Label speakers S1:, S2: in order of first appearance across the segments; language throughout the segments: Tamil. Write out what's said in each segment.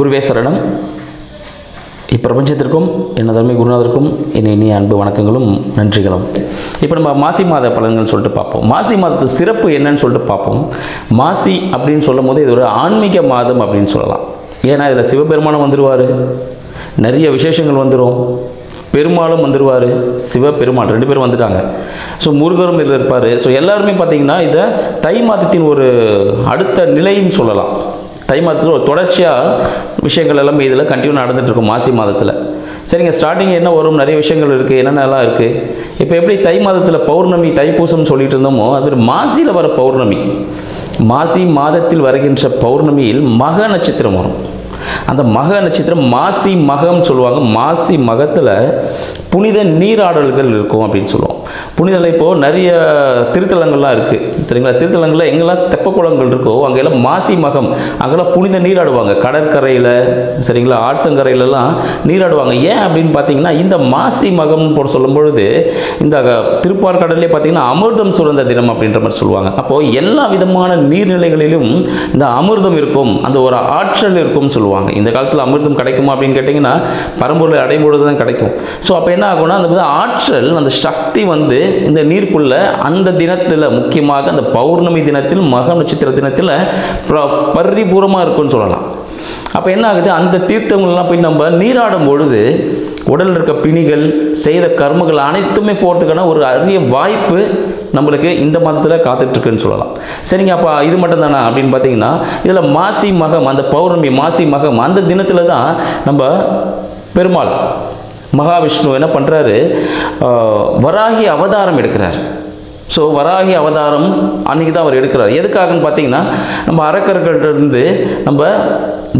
S1: குருவே சரணம். இப்பிரபஞ்சத்திற்கும் என் தர்மை குருநாதருக்கும் என் இனிய அன்பு வணக்கங்களும் நன்றிகளும். இப்போ நம்ம மாசி மாத பலன்கள் சொல்லிட்டு பார்ப்போம். மாசி மாதத்து சிறப்பு என்னன்னு சொல்லிட்டு பார்ப்போம். மாசி அப்படின்னு சொல்லும் போது இது ஒரு ஆன்மீக மாதம் அப்படின்னு சொல்லலாம். ஏன்னா இதில் சிவபெருமானம் வந்துடுவார் நிறைய விசேஷங்கள் வந்துடும் பெருமாளும் வந்துடுவார் சிவபெருமாள் ரெண்டு பேரும் வந்துட்டாங்க. ஸோ முருகரும் இதில் இருப்பார். ஸோ எல்லாருமே பார்த்தீங்கன்னா இதை தை மாதத்தின் ஒரு அடுத்த நிலைன்னு சொல்லலாம். தை மாதத்தில் ஒரு தொடர்ச்சியாக விஷயங்கள் எல்லாமே இதில் கண்டினியூ நடந்துட்டு இருக்கும் மாசி மாதத்தில். சரிங்க ஸ்டார்டிங் என்ன வரும்? நிறைய விஷயங்கள் இருக்குது என்னென்னலாம் இருக்குது இப்போ எப்படி தை மாதத்தில் பௌர்ணமி தைப்பூசம் சொல்லிட்டு இருந்தோமோ அது மாசியில் வர பௌர்ணமி. மாசி மாதத்தில் வருகின்ற பௌர்ணமியில் மக நட்சத்திரம் வரும். அந்த மக நட்சத்திரம் மாசி மகம்னு சொல்லுவாங்க. மாசி மகத்தில் புனித நீராடல்கள் இருக்கும் அப்படின்னு சொல்லுவோம். புனிதல இப்போது நிறைய திருத்தலங்கள்லாம் இருக்குது சரிங்களா? திருத்தலங்களில் எங்கெல்லாம் தெப்பக்குளங்கள் இருக்கோ அங்கெல்லாம் மாசி மகம் அங்கெல்லாம் புனித நீராடுவாங்க. கடற்கரையில் சரிங்களா? ஆற்றங்கரையிலலாம் நீராடுவாங்க. ஏன் அப்படின்னு பார்த்தீங்கன்னா இந்த மாசி மகம்னு போட சொல்லும் பொழுது இந்த திருப்பார்கடல்லே பார்த்தீங்கன்னா அமிர்தம் சுரந்த தினம் அப்படின்ற மாதிரி சொல்லுவாங்க. அப்போது எல்லா விதமான நீர்நிலைகளிலும் இந்த அமிர்தம் இருக்கும். அந்த ஒரு ஆற்றல் இருக்கும்னு சொல்லுவாங்க. இந்த காலத்தில் அமிர்தம் கிடைக்குமா அப்படின்னு கேட்டிங்கன்னா பரம்பொருளை அடையும் பொழுது தான் கிடைக்கும். ஸோ அப்போ என்ன ஆகும்னா அந்த ஆற்றல் அந்த சக்தி வந்து இந்த நீருக்குள்ள அந்த தினத்தில் முக்கியமாக அந்த பௌர்ணமி தினத்தில் மக நட்சத்திர தினத்தில் பரிபூரமாக இருக்கும்னு சொல்லலாம். அப்போ என்ன ஆகுது? அந்த தீர்த்தங்கள்லாம் போய் நம்ம நீராடும் பொழுது உடலில் இருக்க பிணிகள் செய்த கர்மங்கள் அனைத்துமே போகிறதுக்கான ஒரு அரிய வாய்ப்பு நம்மளுக்கு இந்த மாதத்தில் காத்துட்ருக்குன்னு சொல்லலாம். சரிங்க அப்போ இது மட்டும்தானே அப்படின்னு பார்த்தீங்கன்னா இதில் மாசி மகம் அந்த பௌர்ணமி மாசி மகம் அந்த தினத்தில் தான் நம்ம பெருமாள் மகாவிஷ்ணு என்ன பண்ணுறாரு வராகி அவதாரம் எடுக்கிறார். ஸோ வராகி அவதாரம் அன்றைக்கி தான் அவர் எடுக்கிறார். எதுக்காகன்னு பார்த்தீங்கன்னா நம்ம அரக்கர்கள்ட்ட இருந்து நம்ம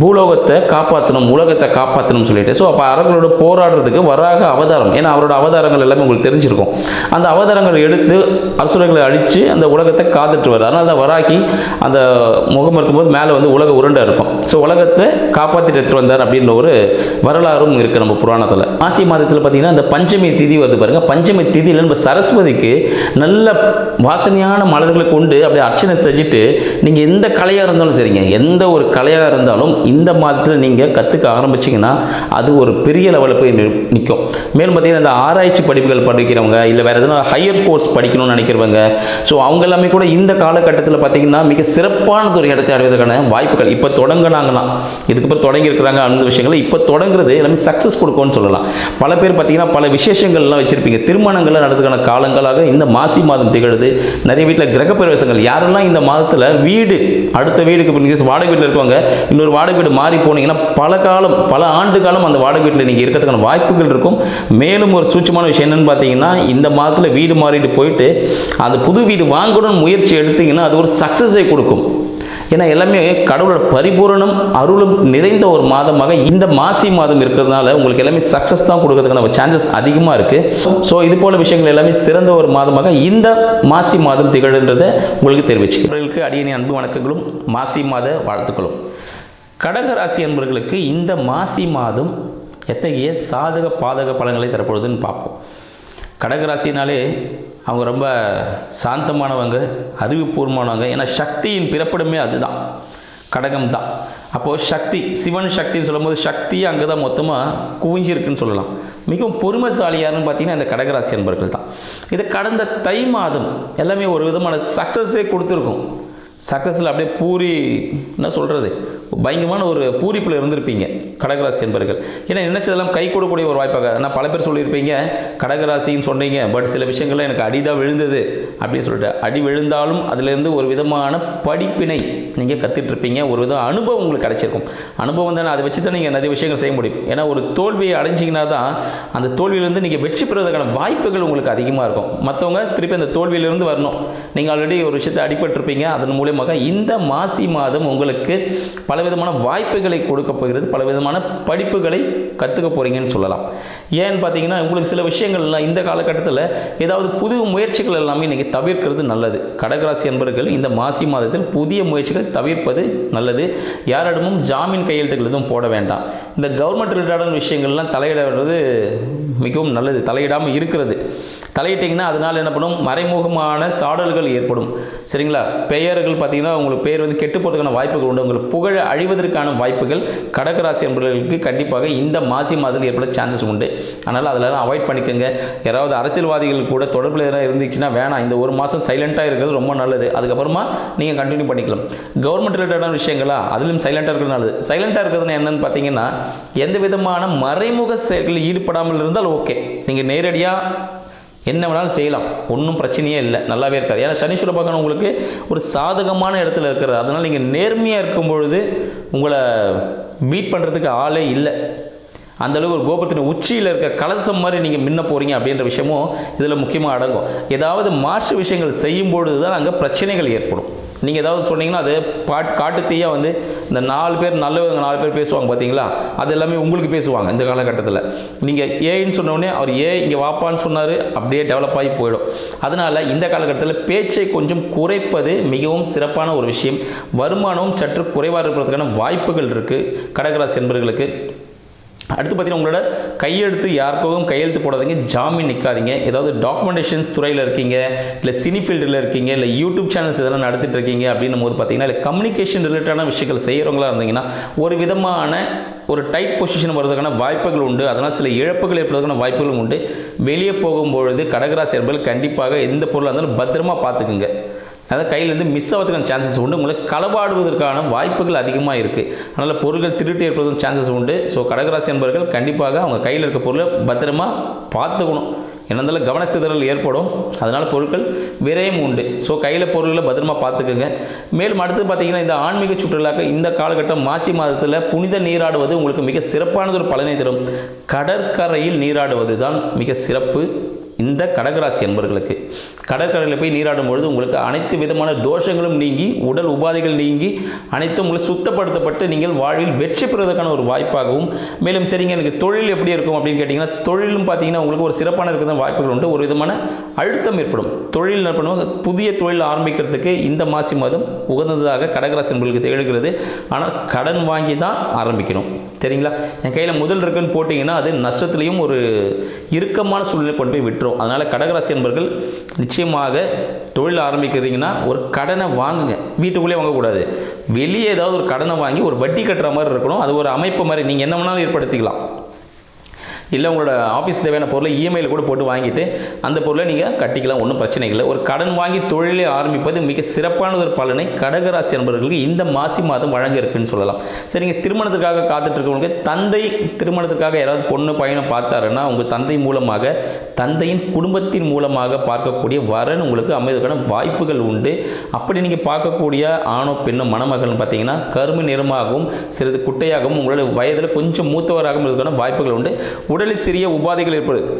S1: பூலோகத்தை காப்பாற்றணும் உலகத்தை காப்பாற்றணும்னு சொல்லிட்டு. ஸோ அப்போ அரக்கரோட போராடுறதுக்கு வராக அவதாரம். ஏன்னா அவரோட அவதாரங்கள் எல்லாமே உங்களுக்கு தெரிஞ்சிருக்கும். அந்த அவதாரங்களை எடுத்து அசுரர்களை அழித்து அந்த உலகத்தை காத்துட்டு வர்றார் அதனால தான் வராகி அந்த முகம் இருக்கும்போது மேலே வந்து உலக உருண்டை இருக்கும். ஸோ உலகத்தை காப்பாற்றிட்டு எடுத்துட்டு வந்தார் அப்படின்ற ஒரு வரலாறும் இருக்குது நம்ம புராணத்தில். மாசி மாதத்தில் பார்த்தீங்கன்னா அந்த பஞ்சமி திதி வருது பாருங்க. பஞ்சமி திதியில் நம்ம சரஸ்வதிக்கு நல்ல வாசனையான மலர்களை கொண்டு அப்படியே அர்ச்சனை செஞ்சுட்டு நீங்கள் எந்த கலையாக இருந்தாலும் சரிங்க. எந்த ஒரு கலையாக இருந்தாலும் இந்த மாதத்தில் நீங்கள் கற்றுக்க ஆரம்பிச்சிங்கன்னா அது ஒரு பெரிய லெவலில் போய் நிற்கும் மேலும் பார்த்தீங்கன்னா இந்த ஆராய்ச்சி படிப்புகள் படிக்கிறவங்க இல்லை வேறு எதனா ஹையர் கோர்ஸ் படிக்கணும்னு நினைக்கிறவங்க ஸோ அவங்க எல்லாமே கூட இந்த காலகட்டத்தில் பார்த்தீங்கன்னா மிக சிறப்பானது ஒரு இடத்தை அடைவதற்கான வாய்ப்புகள். இப்போ தொடங்கினாங்கன்னா இதுக்கப்புறம் தொடங்கியிருக்கிறாங்க அந்த விஷயங்கள் இப்போ தொடங்குறது எல்லாமே சக்ஸஸ் கொடுக்கும்னு சொல்லலாம். பல பேர் பார்த்தீங்கன்னா பல விசேஷங்கள்லாம் வச்சுருப்பீங்க. திருமணங்கள்லாம் நடத்துக்கான காலங்களாக இந்த மாசி மாதம் திகழுது. நிறைய வீட்டில் கிரகப்பிரவேசங்கள். யாரெல்லாம் இந்த மாதத்தில் வீடு அடுத்த வீடுக்கு இப்போ வாடகை வீட்டில் இருக்கவங்க இன்னொரு வாடகை வீடு மாறி போனீங்கன்னா பல காலம் பல ஆண்டு காலம் அந்த வாடகை வீட்டில் நீங்கள் இருக்கிறதுக்கான வாய்ப்புகள் இருக்கும். மேலும் ஒரு சூட்சமான விஷயம் என்னென்னு பார்த்தீங்கன்னா இந்த மாதத்தில் வீடு மாறிட்டு போயிட்டு அந்த புது வீடு வாங்கணும்னு முயற்சி எடுத்தீங்கன்னா அது ஒரு சக்ஸஸை கொடுக்கும். ஏன்னா எல்லாமே கடவுளோட பரிபூரணம் அருளும் நிறைந்த ஒரு மாதமாக இந்த மாசி மாதம் இருக்கிறதுனால உங்களுக்கு எல்லாமே சக்ஸஸ் தான் கொடுக்கறதுக்கான சான்சஸ் அதிகமாக இருக்குது ஸோ இது போல விஷயங்கள் எல்லாமே சிறந்த ஒரு மாதமாக இந்த மாசி மாதம் திகழ்ன்றதை உங்களுக்கு தெரிவிச்சுக்கிறவர்களுக்கு அடியணி அன்பு வணக்கங்களும் மாசி மாத வாழ்த்துக்களும். கடகராசி அன்பர்களுக்கு இந்த மாசி மாதம் எத்தகைய சாதக பாதக பலன்களை தரப்போகுதுன்னு பார்ப்போம். கடகராசினாலே அவங்க ரொம்ப சாந்தமானவங்க அறிவுபூர்வமானவங்க. ஏன்னா சக்தியின் பிறப்பிடமே அதுதான். கடகம் தான். அப்போது சக்தி சிவன் சக்தின்னு சொல்லும்போது சக்தியை அங்கே தான் மொத்தமாக குவிஞ்சிருக்குன்னு சொல்லலாம். மிகவும் பொறுமைசாலி யாருன்னு பார்த்தீங்கன்னா இந்த கடகராசி அன்பர்கள் தான் இது கடந்த தை மாதம் எல்லாமே ஒரு விதமான சக்ஸஸே கொடுத்துருக்கும். சக்ஸஸில் அப்படியே பூரி என்ன சொல்கிறது பயங்கரமான ஒரு பூரிப்பில் இருந்திருப்பீங்க கடகராசி என்பர்கள். ஏன்னா நினைச்சதெல்லாம் கை கொடுக்கக்கூடிய ஒரு வாய்ப்பாக. நான் பல பேர் சொல்லியிருப்பீங்க கடகராசின்னு சொன்னீங்க பட் சில விஷயங்கள்லாம் எனக்கு அடி தான் விழுந்தது அப்படின்னு சொல்லிட்டு. அடி விழுந்தாலும் அதுலேருந்து ஒரு விதமான படிப்பினை நீங்கள் கற்றுட்ருப்பீங்க ஒரு வித அனுபவம் உங்களுக்கு கிடைச்சிருக்கும். அனுபவம் தானே அதை வச்சு தான் நீங்கள் நிறைய விஷயங்கள் செய்ய முடியும். ஏன்னா ஒரு தோல்வியை அடைஞ்சிங்கன்னா தான் அந்த தோல்வியிலேருந்து நீங்கள் வெற்றி பெறுவதற்கான வாய்ப்புகள் உங்களுக்கு அதிகமாக இருக்கும். மற்றவங்க திருப்பி அந்த தோல்வியிலிருந்து வரணும். நீங்கள் ஆல்ரெடி ஒரு விஷயத்தை அடிபட்டிருப்பீங்க அதன் மூலம் மூலியமாக இந்த மாசி மாதம் உங்களுக்கு பலவிதமான வாய்ப்புகளை கொடுக்க போகிறது பலவிதமான படிப்புகளை கற்றுக்க போகிறீங்கன்னு சொல்லலாம். ஏன்னு பார்த்தீங்கன்னா உங்களுக்கு சில விஷயங்கள்லாம் இந்த காலகட்டத்தில் ஏதாவது புது முயற்சிகள் எல்லாமே நீங்கள் தவிர்க்கிறது நல்லது. கடகராசி என்பர்கள் இந்த மாசி மாதத்தில் புதிய முயற்சிகளை தவிர்ப்பது நல்லது. யாரிடமும் ஜாமீன் கையெழுத்துக்கள் எதுவும் போட வேண்டாம். இந்த கவர்மெண்ட் ரிலேட்டடான விஷயங்கள்லாம் தலையிடுறது மிகவும் நல்லது தலையிடாமல் இருக்கிறது. தலையிட்டிங்கன்னா அதனால் என்ன பண்ணும்? மறைமுகமான சாடல்கள் ஏற்படும். சரிங்களா? பெயர்கள் பார்த்தீங்கன்னா உங்களுக்கு பெயர் வந்து கெட்டு போகிறதுக்கான வாய்ப்புகள் உண்டு. உங்களுக்கு புகழ அழிவதற்கான வாய்ப்புகள் கடகராசி என்பவர்களுக்கு கண்டிப்பாக இந்த மாசி மாதத்தில் ஏற்பட சான்சஸ் உண்டு. அதனால் அதெல்லாம் அவாய்ட் பண்ணிக்கோங்க. யாராவது அரசியல்வாதிகள் கூட தொடர்பில் எதனா இருந்துச்சுன்னா வேணாம். இந்த ஒரு மாதம் சைலண்ட்டாக இருக்கிறது ரொம்ப நல்லது. அதுக்கப்புறமா நீங்கள் கண்டினியூ பண்ணிக்கலாம். கவர்மெண்ட் ரிலேட்டடான விஷயங்களா? அதிலும் சைலண்ட்டாக இருக்கிறது நல்லது. சைலண்ட்டாக இருக்கிறதுனா என்னன்னு பார்த்தீங்கன்னா எந்த விதமான மறைமுக செயல்களில் ஈடுபடாமல் இருந்தால் ஓகே நீங்கள் நேரடியாக என்ன வேணாலும் செய்யலாம். ஒன்றும் பிரச்சனையே இல்லை. நல்லாவே இருக்காது. ஏன்னா சனீஸ்வர பகவான் உங்களுக்கு ஒரு சாதகமான இடத்துல இருக்கிறது அதனால் நீங்கள் நேர்மையாக இருக்கும் பொழுது உங்களை மீட் பண்ணுறதுக்கு ஆளே இல்லை. அந்த அளவுக்கு ஒரு கோபுரத்தின் உச்சியில் இருக்க கலசம் மாதிரி நீங்கள் மின்ன போகிறீங்க அப்படின்ற விஷயமும் இதில் முக்கியமாக அடங்கும். ஏதாவது மாற்று விஷயங்கள் செய்யும்பொழுது தான் அங்கே பிரச்சனைகள் ஏற்படும். நீங்கள் ஏதாவது சொன்னீங்கன்னா அது பாட் காட்டு தீயாக வந்து இந்த நாலு பேர் நல்லவங்க நாலு பேர் பேசுவாங்க பார்த்தீங்களா அது எல்லாமே உங்களுக்கு பேசுவாங்க இந்த காலகட்டத்தில். நீங்கள் ஏன்னு சொன்னோடனே அவர் ஏ இங்கே வாப்பான்னு சொன்னார் அப்படியே டெவலப் ஆகி போயிடும். அதனால் இந்த காலகட்டத்தில் பேச்சை கொஞ்சம் குறைப்பது மிகவும் சிறப்பான ஒரு விஷயம். வருமானமும் சற்று குறைவாக இருப்பதற்கான வாய்ப்புகள் இருக்குது கடகராசி என்பர்களுக்கு அடுத்து பார்த்தீங்கன்னா உங்களோட கையெழுத்து யாருக்கும் கையெழுத்து போடாதீங்க ஜாமீன் நிற்காதீங்க ஏதாவது டாக்குமெண்டேஷன்ஸ் துறையில் இருக்கீங்க இல்லை சினி ஃபீல்டில் இருக்கீங்க இல்லை யூடியூப் சேனல்ஸ் இதெல்லாம் நடத்திட்டு இருக்கீங்க அப்படின்னும் போது பார்த்தீங்கன்னா இல்லை கம்யூனிகேஷன் ரிலேட்டடான விஷயங்கள் செய்கிறவங்களா இருந்தீங்கன்னா ஒரு விதமான ஒரு டைட் பொசிஷன் வர்றதுக்கான வாய்ப்புகள் உண்டு. அதனால் சில இழப்புகள் ஏற்படுறதுக்கான வாய்ப்புகளும் உண்டு. வெளியே போகும்பொழுது கடகராசி என்பது கண்டிப்பாக எந்த பொருளாக இருந்தாலும் பத்திரமா பார்த்துக்குங்க. அதாவது கையிலேருந்து மிஸ் ஆகிறதுக்கான சான்சஸ் உண்டு. உங்களுக்கு களவாடுவதற்கான வாய்ப்புகள் அதிகமாக இருக்குது அதனால் பொருட்கள் திருட்டு ஏற்படுவதற்கு சான்சஸ் உண்டு. ஸோ கடகராசி என்பவர்கள் கண்டிப்பாக அவங்க கையில் இருக்க பொருளை பத்திரமா பார்த்துக்கணும். என்னந்தாலும் இருந்தாலும் கவன சிதறல் ஏற்படும். அதனால் பொருட்கள் விரயம் உண்டு. ஸோ கையில் பொருட்களை பத்திரமா பார்த்துக்கோங்க. மேலும் அடுத்து பார்த்தீங்கன்னா இந்த ஆன்மீக சுற்றுலாக்க இந்த காலகட்டம் மாசி மாதத்தில் புனித நீராடுவது உங்களுக்கு மிக சிறப்பானது ஒரு பலனை தரும். கடற்கரையில் நீராடுவது தான் மிக சிறப்பு. இந்த கடகராசி என்பவர்களுக்கு கடற்கரையில் போய் நீராடும் பொழுது உங்களுக்கு அனைத்து விதமான தோஷங்களும் நீங்கி உடல் உபாதைகள் நீங்கி அனைத்தும் உங்களை சுத்தப்படுத்தப்பட்டு நீங்கள் வாழ்வில் வெற்றி பெறுவதற்கான ஒரு வாய்ப்பாகவும் மேலும் சரிங்க எனக்கு தொழில் எப்படி இருக்கும் அப்படின்னு கேட்டிங்கன்னா தொழிலும் பார்த்தீங்கன்னா உங்களுக்கு ஒரு சிறப்பான இருக்கிற வாய்ப்புகள் உண்டு. ஒரு விதமான அழுத்தம் ஏற்படும். தொழில் பண்ணுவாங்க? புதிய தொழில் ஆரம்பிக்கிறதுக்கு இந்த மாசி மாதம் உகந்ததாக கடகராசி என்பவர்களுக்கு திகழ்கிறது. ஆனால் கடன் வாங்கி தான் ஆரம்பிக்கணும். சரிங்களா? என் கையில் முதல் இருக்குன்னு போட்டிங்கன்னா அது நஷ்டத்துலேயும் ஒரு இறுக்கமான சூழ்நிலை கொண்டு போய் விட்டுரும். அதனால் கடகராசி என்பர்கள் நிச்சயமாக தொழில் ஆரம்பிக்கிறீங்கன்னா ஒரு கடனை வாங்குங்க. வீட்டுக்குள்ளே வாங்கக்கூடாது. வெளியே ஏதாவது ஒரு கடனை வாங்கி ஒரு வட்டி கட்டுற மாதிரி இருக்கணும். அது ஒரு அமைப்பு மாதிரி. நீங்கள் என்ன வேணாலும் ஏற்படுத்திக்கலாம். இல்லை உங்களோட ஆஃபீஸ் தேவையான பொருளை இஎம்ஐயில் கூட போட்டு வாங்கிட்டு அந்த பொருளை நீங்கள் கட்டிக்கலாம் ஒன்றும் பிரச்சனை இல்லை. ஒரு கடன் வாங்கி தொழிலை ஆரம்பிப்பது மிக சிறப்பான ஒரு பலனை கடகராசி என்பவர்களுக்கு இந்த மாசி மாதம் வழங்க இருக்குன்னு சொல்லலாம். சரிங்க திருமணத்திற்காக காத்துட்ருக்கவங்க தந்தை திருமணத்திற்காக யாராவது பொண்ணு பையனை பார்த்தாருன்னா உங்கள் தந்தை மூலமாக தந்தையின் குடும்பத்தின் மூலமாக பார்க்கக்கூடிய வரன் உங்களுக்கு அமைவதற்கான வாய்ப்புகள் உண்டு. அப்படி நீங்கள் பார்க்கக்கூடிய ஆணோ பெண்ணோ மணமகள்னு பார்த்தீங்கன்னா கருமை நிறமாகவும் சிறிது குட்டையாகவும் உங்களோட வயதில் கொஞ்சம் மூத்தவராகவும் இருப்பதற்கான வாய்ப்புகள் உண்டு. உடலில் சிறிய உபாதைகள் ஏற்படுது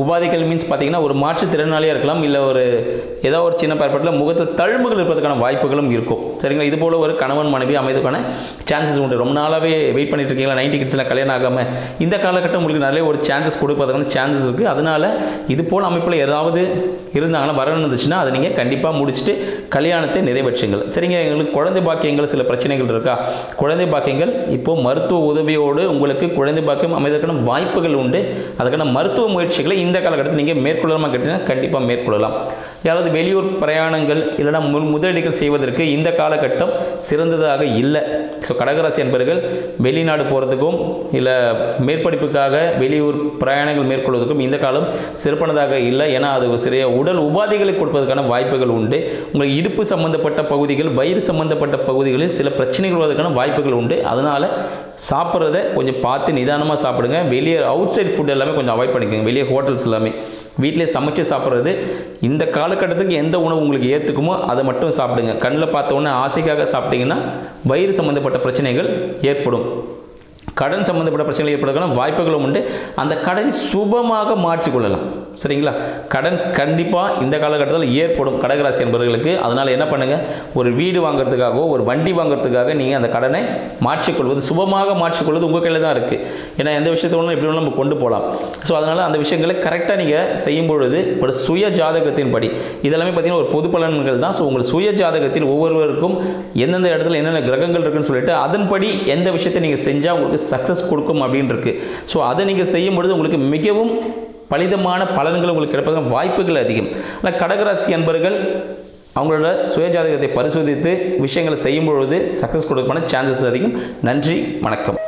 S1: உபாதைகள் மீன்ஸ் பார்த்தீங்கன்னா ஒரு மாற்றுத்திறனாளியாக இருக்கலாம் இல்லை ஒரு ஏதோ ஒரு சின்ன பயன்பாட்டில் முகத்தில் தழும்புகள் இருப்பதற்கான வாய்ப்புகளும் இருக்கும். சரிங்களா? இது போல் ஒரு கணவன் மனைவி அமைதுக்கான சான்சஸ் உண்டு. ரொம்ப நாளாகவே வெயிட் பண்ணிட்டு இருக்கீங்களா? நைன்டி கிட்ஸ்லாம் கல்யாணம் ஆகாமல் இந்த காலகட்டம் உங்களுக்கு நிறைய ஒரு சான்சஸ் கொடுப்பதற்கான சான்சஸ் இருக்குது அதனால் இது போல் அமைப்பில் ஏதாவது இருந்தாங்கன்னா வரணும் இருந்துச்சுன்னா அதை நீங்கள் கண்டிப்பாக முடிச்சுட்டு கல்யாணத்தை நிறைவேற்றுங்கள். சரிங்க? எங்களுக்கு குழந்தை பாக்கியங்கள் சில பிரச்சனைகள் இருக்கா? குழந்தை பாக்கியங்கள் இப்போது மருத்துவ உதவியோடு உங்களுக்கு குழந்தை பாக்கியம் அமைதற்கான வாய்ப்புகள் உண்டு. அதுக்கான மருத்துவ முயற்சிகளை இந்த காலகட்டத்தில் நீங்கள் மேற்கொள்ளலாமா கேட்டீங்கன்னா கண்டிப்பாக மேற்கொள்ளலாம். யாராவது வெளியூர் பிரயாணங்கள் இல்லைனா மு முதலீடுகள் செய்வதற்கு இந்த காலகட்டம் சிறந்ததாக இல்லை. ஸோ கடகராசி என்பவர்கள் வெளிநாடு போகிறதுக்கும் இல்லை மேற்படிப்புக்காக வெளியூர் பிரயாணங்கள் மேற்கொள்வதற்கும் இந்த காலம் சிறப்பானதாக இல்லை. ஏன்னா அது சிறிய உடல் உபாதைகளை கொடுப்பதற்கான வாய்ப்புகள் உண்டு. உங்கள் இடுப்பு சம்பந்தப்பட்ட பகுதிகள் வயிறு சம்பந்தப்பட்ட பகுதிகளில் சில பிரச்சனைகள் வருவதற்கான வாய்ப்புகள் உண்டு. அதனால் சாப்பிட்றத கொஞ்சம் பார்த்து நிதானமாக சாப்பிடுங்க. வெளியே அவுட் சைட் ஃபுட் எல்லாமே கொஞ்சம் அவாய்ட் பண்ணிக்கோங்க. வெளியே ஹோட்டல்ஸ் எல்லாமே. வீட்டிலே சமைச்சு சாப்பிட்றது. இந்த காலகட்டத்துக்கு எந்த உணவு உங்களுக்கு ஏற்றுக்குமோ அதை மட்டும் சாப்பிடுங்க. கண்ணில் பார்த்த உடனே ஆசைக்காக சாப்பிட்டீங்கன்னா வயிறு சம்மந்தப்பட்ட பிரச்சனைகள் ஏற்படும். கடன் சம்மந்தப்பட்ட பிரச்சனைகள் ஏற்படுவதற்கான வாய்ப்புகளும் உண்டு. அந்த கடனை சுபமாக மாற்றிக்கொள்ளலாம். சரிங்களா? கடன் கண்டிப்பாக இந்த காலகட்டத்தில் ஏற்படும் கடகராசி என்பவர்களுக்கு. அதனால் என்ன பண்ணுங்கள் ஒரு வீடு வாங்குறதுக்காகவோ ஒரு வண்டி வாங்குறதுக்காக நீங்கள் அந்த கடனை மாற்றிக்கொள்வது சுபமாக மாற்றிக்கொள்வது உங்கள் கையில் தான் இருக்குது ஏன்னா எந்த விஷயத்தை ஒன்றும் எப்படி வேணாலும் நம்ம கொண்டு போகலாம். ஸோ அதனால் அந்த விஷயங்களை கரெக்டாக நீங்கள் செய்யும் பொழுது ஒரு சுய ஜாதகத்தின் படி இதெல்லாமே பார்த்தீங்கன்னா ஒரு பொது பலன்கள் தான். ஸோ உங்கள் சுய ஜாதகத்தில் ஒவ்வொருவருக்கும் எந்தெந்த இடத்துல என்னென்ன கிரகங்கள் இருக்குன்னு சொல்லிட்டு அதன்படி எந்த விஷயத்தை நீங்கள் செஞ்சால் உங்களுக்கு சக்ஸஸ் கொடுக்கும் அப்படின்னு இருக்கு ஸோ அதை நீங்கள் செய்யும் பொழுது உங்களுக்கு மிகவும் பலிதமான பலன்கள் உங்களுக்கு கிடைப்பதற்கான வாய்ப்புகள் அதிகம். ஆனால் கடகராசி அன்பர்கள் அவங்களோட சுயஜாதகத்தை பரிசோதித்து விஷயங்களை செய்யும் பொழுது சக்ஸஸ் கொடுக்கமான சான்சஸ் அதிகம். நன்றி வணக்கம்.